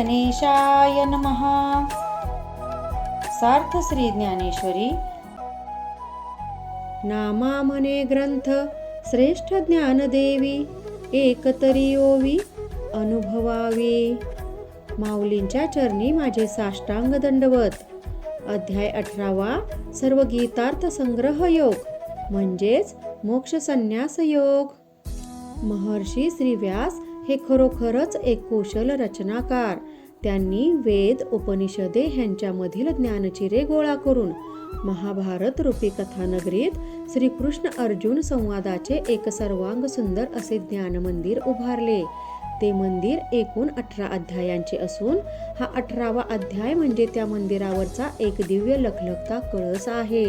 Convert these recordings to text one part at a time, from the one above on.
गणेशाय महा सार्थ श्री ज्ञानेश्वरी. नामा म्हणे ग्रंथ श्रेष्ठ ज्ञानदेवी एकतरी ओवी अनुभवावी. माऊलींच्या चरणी माझे साष्टांग दंडवत. अध्याय अठरावा सर्व गीतार्थ संग्रह योग म्हणजेच मोक्ष संन्यास योग. महर्षी श्री व्यास हे खरोखरच एक कुशल रचनाकार त्यांनी वेद उपनिषदे ह्यांच्यामधील ज्ञानचिरे गोळा करून महाभारत रूपी कथानगरीत श्रीकृष्ण अर्जुन संवादाचे एक सर्वांग सुंदर असे ज्ञान मंदिर उभारले. ते मंदिर एकूण अठरा अध्यायांचे असून हा अठरावा अध्याय म्हणजे त्या मंदिरावरचा एक दिव्य लखलखता कळस आहे.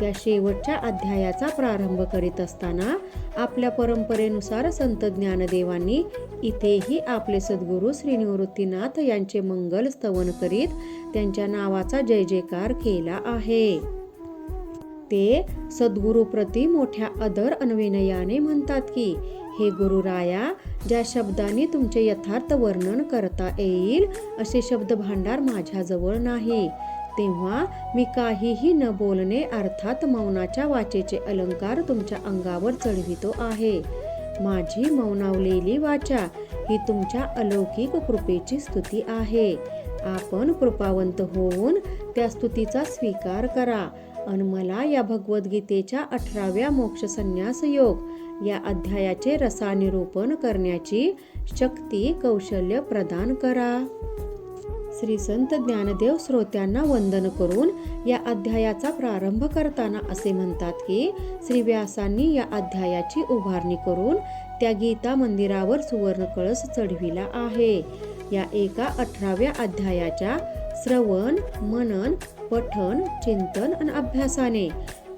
त्या शेवटच्या अध्यायाचा प्रारंभ करीत असताना आपल्या परंपरेनुसार संत ज्ञानदेवांनी इथेही आपले सद्गुरू श्री निवृत्तीनाथ यांचे मंगल स्तवन करीत त्यांच्या नावाचा जय जयकार केला आहे. ते सद्गुरुप्रती मोठ्या अदर अन्विनयाने म्हणतात की हे गुरुराया ज्या शब्दांनी तुमचे यथार्थ वर्णन करता येईल असे शब्द भांडार माझ्याजवळ नाही. तेव्हा मी काहीही न बोलणे अर्थात मौनाच्या वाचेचे अलंकार तुमच्या अंगावर चढवितो आहे. माझी मौनावलेली वाचा ही तुमच्या अलौकिक कृपेची स्तुती आहे. आपण कृपावंत होऊन त्या स्तुतीचा स्वीकार करा. आणि मला या भगवद्गीतेच्या अठराव्या मोक्ष संन्यास योग या अध्यायाचे रसानिरूपण करण्याची शक्ती कौशल्य प्रदान करा. श्री संत ज्ञानदेव श्रोत्यांना वंदन करून या अध्यायाचा प्रारंभ करताना असे म्हणतात की श्री व्यासांनी या अध्यायाची उभारणी करून त्या गीता मंदिरावर सुवर्ण कळस चढविला आहे. या एका अठराव्या अध्यायाच्या श्रवण मनन पठन चिंतन आणि अभ्यासाने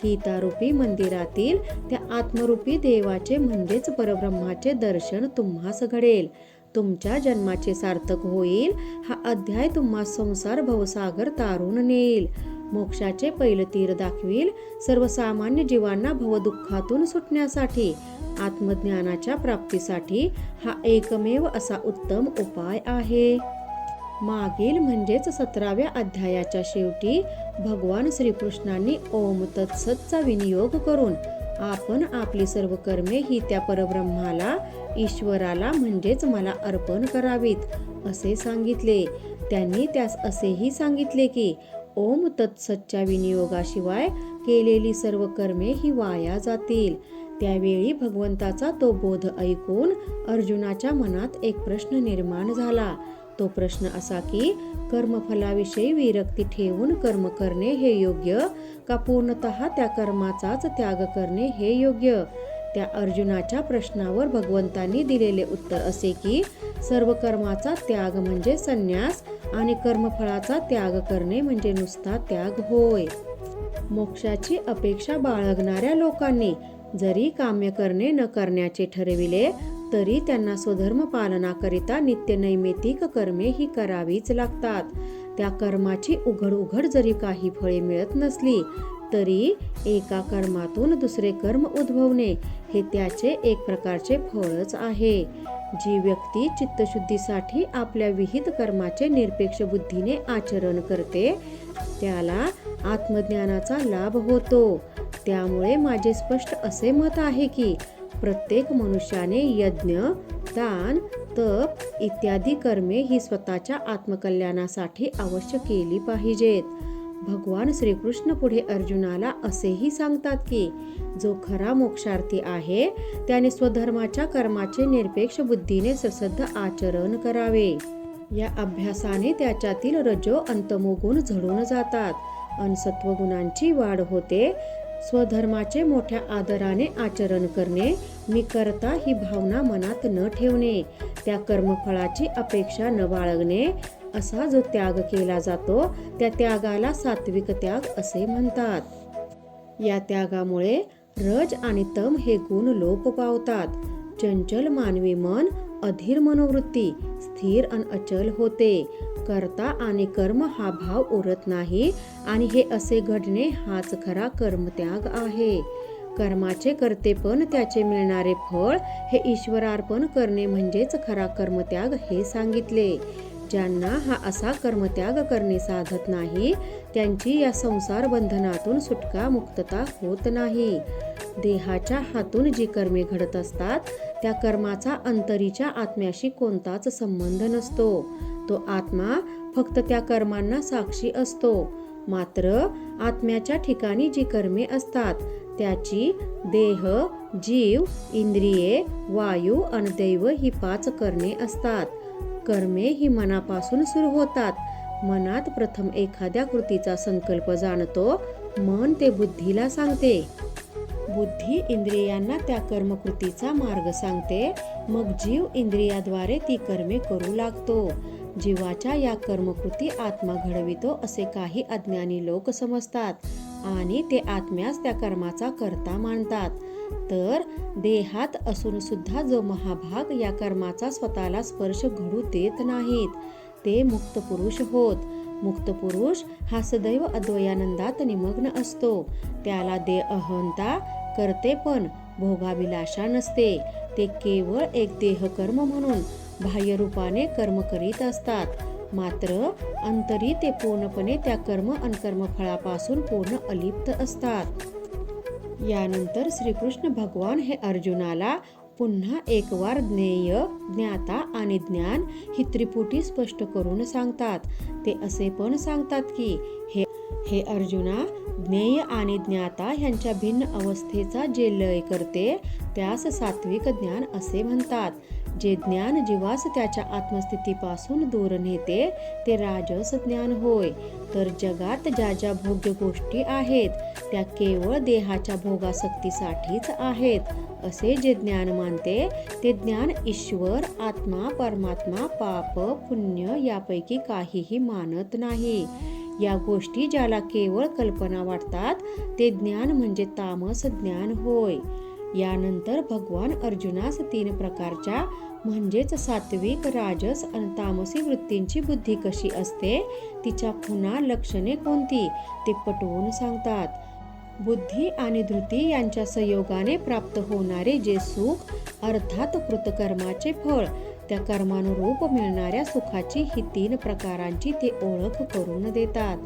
गीतारूपी मंदिरातील त्या आत्मरूपी देवाचे म्हणजेच परब्रह्माचे दर्शन तुम्हास घडेल. तुमच्या जन्माचे सार्थक होईल हा अध्याय तुम्हा संसार भवसागर तारून नेईल. मोक्षाचे पैल तीर दाखवील सर्वसामान्य जीवांना भवदुःखातून सुटण्यासाठी आत्मज्ञानाच्या प्राप्तीसाठी हा एकमेव असा उत्तम उपाय आहे. मागील म्हणजेच सतराव्या अध्यायाच्या शेवटी भगवान श्रीकृष्णांनी ओम तत्सतचा विनियोग करून आपण आपली सर्व कर्मे ही त्या परब्रह्माला ईश्वराला म्हणजेच मला अर्पण करावीत असे सांगितले. त्यांनी त्यास असेही सांगितले की ओम तत्सतच्या विनियोगाशिवाय केलेली सर्व कर्मे ही वाया जातील. त्यावेळी भगवंताचा तो बोध ऐकून अर्जुनाच्या मनात एक प्रश्न निर्माण झाला. तो प्रश्न असा की कर्मफलाविषयी विरक्ती ठेवून कर्म करणे हे योग्य का पूर्णतः त्या कर्माचाच त्याग करणे हे योग्य? त्या अर्जुनाच्या प्रश्नावर भगवंतांनी दिलेले उत्तर असे की सर्व कर्माचा त्याग म्हणजे संन्यास आणि कर्मफळाचा त्याग करणे म्हणजे नुसता त्याग होय. मोक्षाची अपेक्षा बाळगणाऱ्या लोकांनी जरी काम्य करणे न करण्याचे ठरविले तरी त्यांना स्वधर्म पालनाकरिता नित्य नैमितिक कर्मे ही करावीच लागतात. त्या कर्माची उघड उघड जरी काही फळे मिळत नसली तरी एका कर्मातून दुसरे कर्म उद्भवणे हे त्याचे एक प्रकारचे फळच आहे. जी व्यक्ती चित्तशुद्धीसाठी आपल्या विहित कर्माचे निरपेक्ष बुद्धीने आचरण करते त्याला आत्मज्ञानाचा लाभ होतो. त्यामुळे माझे स्पष्ट असे मत आहे की प्रत्येक मनुष्याने यज्ञ दान तप इत्यादी कर्मे ही स्वतःच्या आत्मकल्याणासाठी अवश्य केली पाहिजेत. भगवान श्रीकृष्ण पुढे अर्जुनाला असेही सांगतात की जो खरा मोक्षार्थी आहे त्याने स्वधर्माच्या कर्माचे निरपेक्ष बुद्धीने ससद्ध आचरण करावे. या अभ्यासाने त्याच्यातील रजो अंतमोगुण झडून जातात. अन सत्वगुणांची वाढ होते स्वधर्माचे मोठ्या आदराने आचरण करणे मी करता ही भावना मनात न ठेवणे त्या कर्मफळाची अपेक्षा न बाळगणे असा जो त्याग केला जातो त्या त्यागाला सात्विक त्याग असे म्हणतात. या त्यागामुळे रज आणि तम हे गुण लोप पावतात. चंचल मानवी मन अधीर मनोवृत्ती स्थिर अन अचल होते. कर्ता आणि कर्म हा भाव उरत नाही आणि हे असे घडणे हाच खरा कर्मत्याग आहे. कर्माचे कर्तेपण त्याचे मिळणारे फळ हे ईश्वरार्पण करणे म्हणजेच खरा कर्मत्याग हे सांगितले. ज्यांना हा असा कर्मत्याग करणे साधत नाही त्यांची या संसार बंधनातून सुटका मुक्तता होत नाही. देहाच्या हातून जी कर्मे घडत असतात त्या कर्माचा अंतरीच्या आत्म्याशी कोणताच संबंध नसतो. तो आत्मा फक्त त्या कर्मांना साक्षी असतो. मात्र आत्म्याच्या ठिकाणी जी कर्मे असतात त्याची देह जीव इंद्रिये वायू आणि दैव ही पाच कर्मे असतात. कर्मे ही मनापासून सुरू होतात. मनात प्रथम एखाद्या कृतीचा संकल्प जाणतो मन ते बुद्धीला सांगते. बुद्धी इंद्रियांना त्या कर्मकृतीचा मार्ग सांगते मग जीव इंद्रियाद्वारे ती कर्मे करू लागतो. जीवाच्या या कर्मकृती आत्मा घडवितो असे काही अज्ञानी लोक समजतात आणि ते आत्म्यास त्या कर्माचा करता मानतात. तर देहात असून सुद्धा जो महाभाग या कर्माचा स्वतःला स्पर्श घडू देत नाहीत ते मुक्त पुरुष होत. मुक्त पुरुष हा सदैव अद्वयानंदात निमग्न असतो. त्याला दे अहंता करते पण भोगाभिलाषा नसते. ते केवळ एक देहकर्म म्हणून बाह्य रूपाने कर्म करीत असतात. मात्र अंतरी ते पूर्णपणे त्या कर्म अनकर्म फळापासून पूर्ण अलिप्त असतात. यानंतर श्रीकृष्ण भगवान हे अर्जुनाला पुन्हा एक वार ज्ञेय ज्ञाता आणि ज्ञान ही त्रिपुटी स्पष्ट करून सांगतात. ते असे पण सांगतात की हे हे अर्जुना ज्ञेय आणि ज्ञाता ह्यांच्या भिन्न अवस्थेचा जे लय करते त्यास सात्विक ज्ञान असे म्हणतात. जे ज्ञान जीवास त्याच्या आत्मस्थितीपासून दूर नेते ते राजस ज्ञान होय. तर जगात ज्या ज्या भोग्य गोष्टी आहेत त्या केवळ देहाच्या भोगासक्तीसाठीच आहेत. असे जे ज्ञान मानते ते ज्ञान ईश्वर आत्मा परमात्मा पाप पुण्य यापैकी काहीही मानत नाही. या गोष्टी ज्याला केवळ कल्पना वाटतात ते ज्ञान म्हणजे तामस ज्ञान होय. यानंतर भगवान अर्जुनास तीन प्रकारच्या म्हणजेच सात्विक राजस आणि तामसी वृत्तींची बुद्धी कशी असते? तिच्या पुन्हा लक्षणे कोणती? ते पटवून सांगतात. बुद्धी आणि धृती यांच्या संयोगाने प्राप्त होणारे जे सुख अर्थात कृतकर्माचे फळ त्या कर्मानुरूप मिळणाऱ्या सुखाची ही तीन प्रकारांची ते ओळख करून देतात.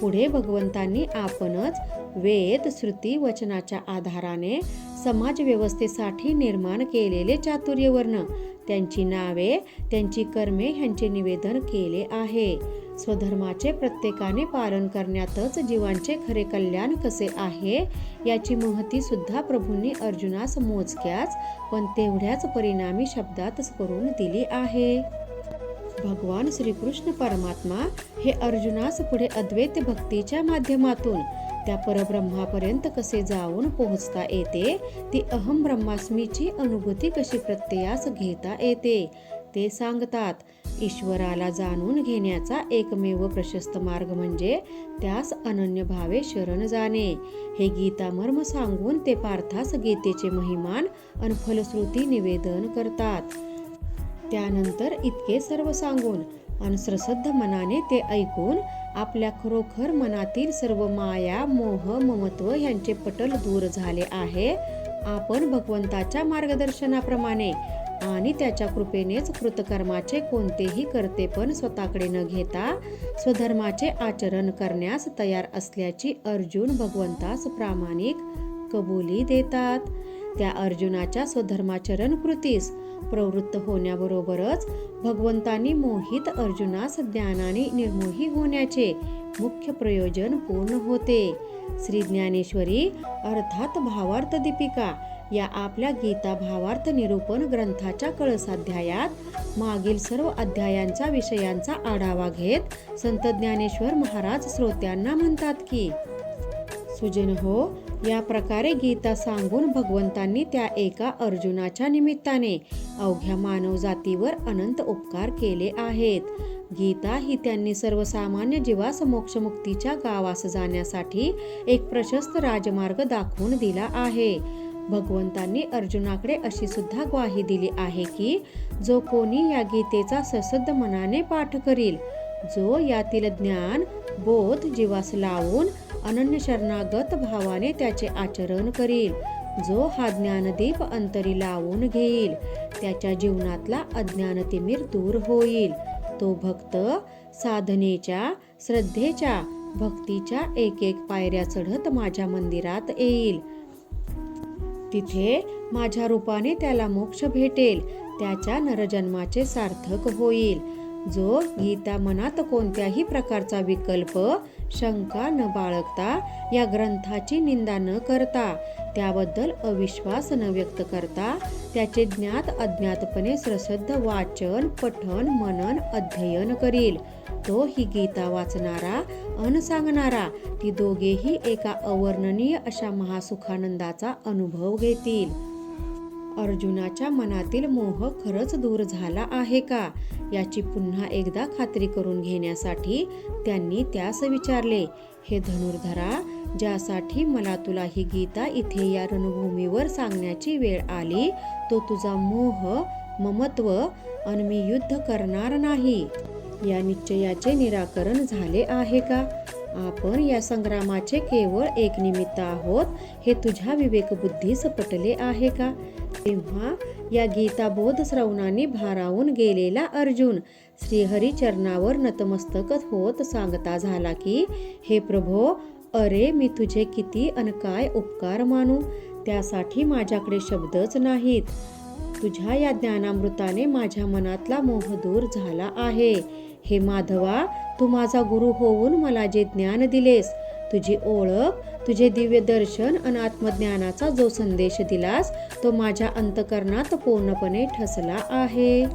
पुढे भगवंतांनी आपणच वेद श्रुती वचनाच्या आधाराने समाजव्यवस्थेसाठी निर्माण केलेले चातुर्यवर्ण. त्यांची नावे त्यांची कर्मे ह्यांचे निवेदन केले आहे. स्वधर्माचे प्रत्येकाने पालन करण्यातच जीवांचे खरे कल्याण कसे आहे याची महती सुद्धा प्रभूंनी अर्जुनास मोजक्याच पण तेवढ्याच परिणामी शब्दातच करून दिली आहे. भगवान श्रीकृष्ण परमात्मा हे अर्जुनास पुढे अद्वैत भक्तीच्या माध्यमातून त्या परब्रह्मापर्यंत कसे जाऊन पोहोचता येते ती अहम ब्रह्मास्मीची अनुभूती कशी प्रत्ययास घेता येते ते सांगतात. ईश्वराला जाणून घेण्याचा एकमेव प्रशस्त मार्ग म्हणजे त्यास अनन्य भावे शरण जाणे. हे गीता मर्म सांगून ते पार्थास गीतेचे महिमान आणि फलश्रुती निवेदन करतात. त्यानंतर इतके सर्व सांगून आणि श्रसद्ध मनाने ते ऐकून आपल्या खरोखर मनातील सर्व माया मोह ममत्व यांचे पटल दूर झाले आहे. आपण भगवंताच्या मार्गदर्शनाप्रमाणे आणि त्याच्या कृपेनेच कृतकर्माचे कोणतेही करते पण स्वतःकडे न घेता स्वधर्माचे आचरण करण्यास तयार असल्याची अर्जुन भगवंतास प्रामाणिक कबुली देतात. त्या अर्जुनाच्या स्वधर्माचरण कृतीस प्रवृत्त होण्याबरोबरच भगवंतांनी मोहित अर्जुनास ज्ञानाने निर्मोही होण्याचे मुख्य प्रयोजन पूर्ण होते. श्री ज्ञानेश्वरी अर्थात भावार्थ दीपिका या आपल्या गीता भावार्थ निरूपण ग्रंथाच्या कळसाध्यायात मागील सर्व अध्यायांचा विषयांचा आढावा घेत संत ज्ञानेश्वर महाराज श्रोत्यांना म्हणतात की सुजन हो या प्रकारे गीता सांगून भगवंतांनी त्या एका अर्जुनाच्या निमित्ताने अवघ्या मानवजातीवर अनंत उपकार केले आहेत. गीता ही त्यांनी सर्वसामान्य जीवास मोक्षमुक्तीच्या गावास जाण्यासाठी एक प्रशस्त राजमार्ग दाखवून दिला आहे. भगवंतांनी अर्जुनाकडे अशी सुद्धा ग्वाही दिली आहे की जो कोणी या गीतेचा ससद्ध मनाने पाठ करील जो यातील ज्ञान बोध जीवास लावून अनन्य शरणागत भावाने त्याचे आचरण करील. जो हा ज्ञानदीप अंतरी लावून घेईल त्याच्या जीवनातला अज्ञानतिमीर दूर होईल. तो भक्त साधनेच्या श्रद्धेच्या भक्तीच्या एक एक पायऱ्या चढत माझ्या मंदिरात येईल. तिथे माझ्या रूपाने त्याला मोक्ष भेटेल त्याच्या नरजन्माचे सार्थक होईल. जो गीता मनात कोणत्याही प्रकारचा विकल्प शंका न बाळगता या ग्रंथाची निंदा न करता त्याबद्दल अविश्वास न व्यक्त करता त्याचे ज्ञात अज्ञातपणे श्रद्ध वाचन पठन मनन अध्ययन करील. तो ही गीता वाचणारा अन सांगणारा ती दोघेही एका अवर्णनीय अशा महासुखानंदाचा अनुभव घेतील. अर्जुनाच्या मनातील मोह खरंच दूर झाला आहे का? याची पुन्हा एकदा खात्री करून घेण्यासाठी त्यांनी त्यास विचारले हे धनुर्धरा ज्यासाठी मला तुला ही गीता इथे या रणभूमीवर सांगण्याची वेळ आली तो तुझा मोह ममत्व अन मी युद्ध करणार नाही. या निश्चयाचे निराकरण झाले आहे का? आपण या संग्रामाचे केवळ एक निमित्त आहोत. हे तुझ्या विवेकबुद्धीस पटले आहे का? तेव्हा या गीताबोध श्रवणाने भारावून गेलेला अर्जुन श्रीहरी चरणावर नतमस्तक होत सांगता झाला की हे प्रभो अरे मी तुझे किती अन काय उपकार मानू? त्यासाठी माझ्याकडे शब्दच नाहीत. तुझ्या या ज्ञानामृताने माझ्या मनातला मोह दूर झाला आहे. हे माधवा तू माझा गुरु होऊन मला जे ज्ञान दिलेस तुझी ओळख तुझे दिव्य दर्शन आणि आत्मज्ञानाचा जो संदेश दिलास तो माझ्या अंतकरणात पूर्णपणे ठसला आहे.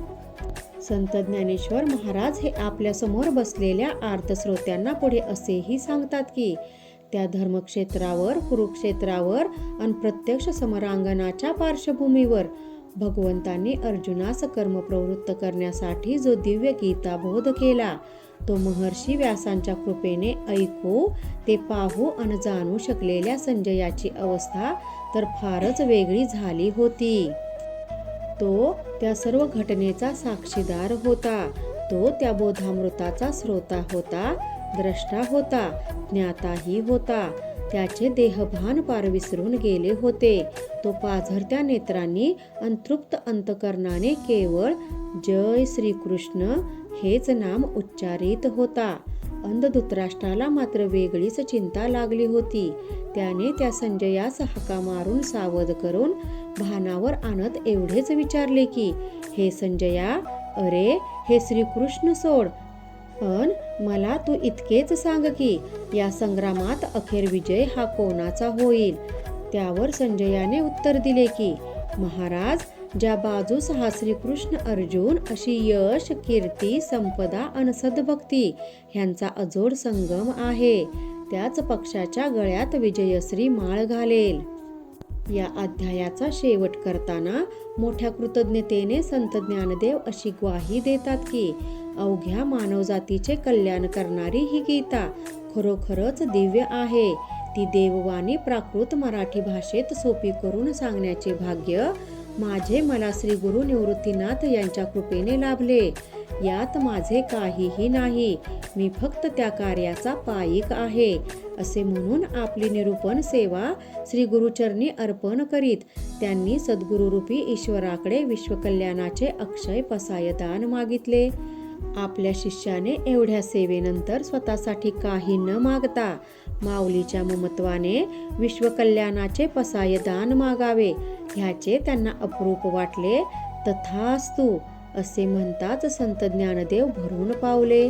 संत ज्ञानेश्वर महाराज हे आपल्यासमोर बसलेल्या आर्तश्रोत्यांना पुढे असेही सांगतात की त्या धर्मक्षेत्रावर कुरुक्षेत्रावर आणि प्रत्यक्ष समरांगणाच्या पार्श्वभूमीवर भगवंतांनी अर्जुनास कर्म प्रवृत्त करण्यासाठी जो दिव्य गीता बोध केला तो महर्षी व्यासांच्या कृपेने ऐकू ते पाहू आणि जाणू शकलेल्या संजयाची अवस्था तर फारच वेगळी झाली होती. तो त्या सर्व घटनेचा साक्षीदार होता. तो त्या बोधामृताचा श्रोता होता द्रष्टा होता ज्ञाताही होता. त्याचे देहभान पार विसरून गेले होते. तो पाझरत्या नेत्रांनी अंतृप्त अंतकरणाने केवळ जय श्रीकृष्ण हेच नाम उच्चारित होता. अंधधुतराष्ट्राला मात्र वेगळीच चिंता लागली होती. त्याने त्या संजयास हाका मारून सावध करून भानावर आणत एवढेच विचारले की हे संजया अरे हे श्रीकृष्ण सोड पण मला तू इतकेच सांग की या संग्रामात अखेर विजय हा कोणाचा होईल? त्यावर संजयाने उत्तर दिले की महाराज ज्या बाजूस हा श्रीकृष्ण अर्जुन अशी यश कीर्ती संपदा आणि सद्भक्ती ह्यांचा अजोड संगम आहे त्याच पक्षाच्या गळ्यात विजयश्री माळ घालेल. या अध्यायाचा शेवट करताना मोठ्या कृतज्ञतेने संत ज्ञानदेव अशी ग्वाही देतात की अवघ्या मानवजातीचे कल्याण करणारी ही गीता खरोखरच दिव्य आहे. ती देववाणी प्राकृत मराठी भाषेत सोपी करून सांगण्याचे भाग्य माझे मला श्री गुरु निवृत्तीनाथ यांच्या कृपेने लाभले. यात माझे काहीही नाही. मी फक्त त्या कार्याचा पायिक आहे. असे म्हणून आपली निरूपण सेवा श्री गुरुचरणी अर्पण करीत त्यांनी सद्गुरुरूपी ईश्वराकडे विश्वकल्याणाचे अक्षय पसायदान मागितले. आपल्या शिष्याने एवढ्या सेवेनंतर स्वतःसाठी काही न मागता माऊलीच्या ममत्वाने विश्वकल्याणाचे पसायदान मागावे ह्याचे त्यांना अप्रूप वाटले. तथास्तु असे म्हणताच संत ज्ञानदेव भरून पावले.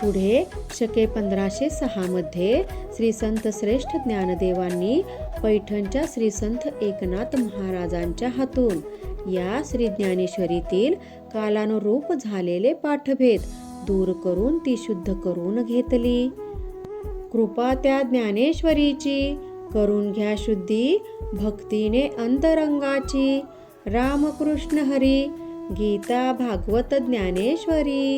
पुढे शके पंधराशे सहामध्ये श्री संत श्रेष्ठ ज्ञानदेवांनी पैठणच्या श्री संत एकनाथ महाराजांच्या हातून या श्री ज्ञानेश्वरीतील कालानुरूप झालेले पाठभेद दूर करून ती शुद्ध करून घेतली. कृपा त्या ज्ञानेश्वरीची करून घ्या शुद्धी भक्तीने अंतरंगाची. रामकृष्ण हरी गीता भागवत ज्ञानेश्वरी.